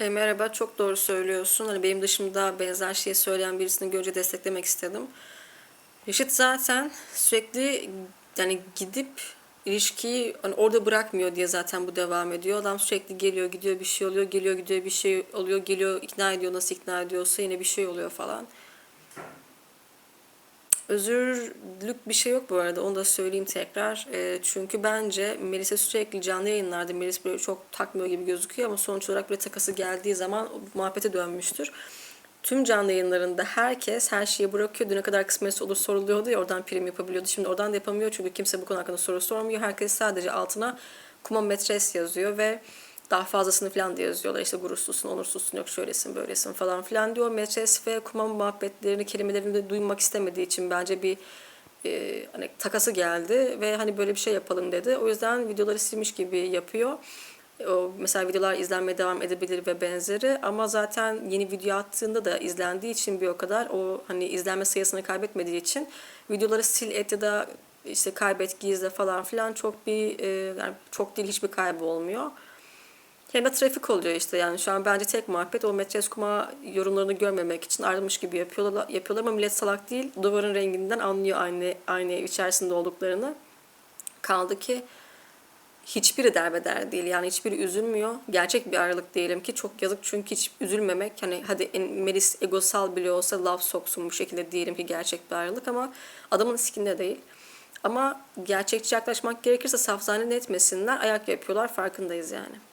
E, merhaba, çok doğru söylüyorsun. Hani benim dışımda benzer şeyi söyleyen birisini görünce desteklemek istedim. Reşit zaten sürekli yani gidip ilişkiyi hani orada bırakmıyor diye zaten bu devam ediyor. Adam sürekli geliyor, gidiyor bir şey oluyor, geliyor, gidiyor bir şey oluyor, geliyor, ikna ediyor, nasıl ikna ediyorsa yine bir şey oluyor falan. Özürlük bir şey yok bu arada onu da söyleyeyim tekrar. E, çünkü bence Melis'e sürekli canlı yayınlarda Melis böyle çok takmıyor gibi gözüküyor ama sonuç olarak böyle takası geldiği zaman muhabbete dönmüştür. Tüm canlı yayınlarında herkes her şeyi bırakıyor. Düne kadar kısmetse olur soruluyordu ya oradan prim yapabiliyordu. Şimdi oradan da yapamıyor çünkü kimse bu konu hakkında soru sormuyor. Herkes sadece altına kuma metres yazıyor ve daha fazlasını falan da yazıyorlar. İşte gurursuzsun, onursuzsun, yok şöylesin, böylesin falan filan diyor. Metres ve kuma muhabbetlerini, kelimelerini de duymak istemediği için bence bir e, hani takası geldi ve hani böyle bir şey yapalım dedi. O yüzden videoları silmiş gibi yapıyor. O mesela videolar izlenmeye devam edebilir ve benzeri ama zaten yeni video attığında da izlendiği için bir o kadar o hani izlenme sayısını kaybetmediği için videoları sil et ya da işte kaybet gizle falan filan çok bir e, yani çok değil hiçbir kaybı olmuyor. De trafik oluyor işte yani şu an bence tek muhabbet o metres kuma yorumlarını görmemek için ayrılmış gibi yapıyorlar, yapıyorlar ama millet salak değil. Duvarın renginden anlıyor aynı aynı içerisinde olduklarını. Kaldı ki hiçbiri derbeder değil yani hiçbiri üzülmüyor. Gerçek bir ayrılık diyelim ki çok yazık çünkü hiç üzülmemek hani hadi Melis egosal bile olsa laf soksun bu şekilde diyelim ki gerçek bir ayrılık ama adamın sikinde değil. Ama gerçekçi yaklaşmak gerekirse safzane etmesinler ayak yapıyorlar farkındayız yani.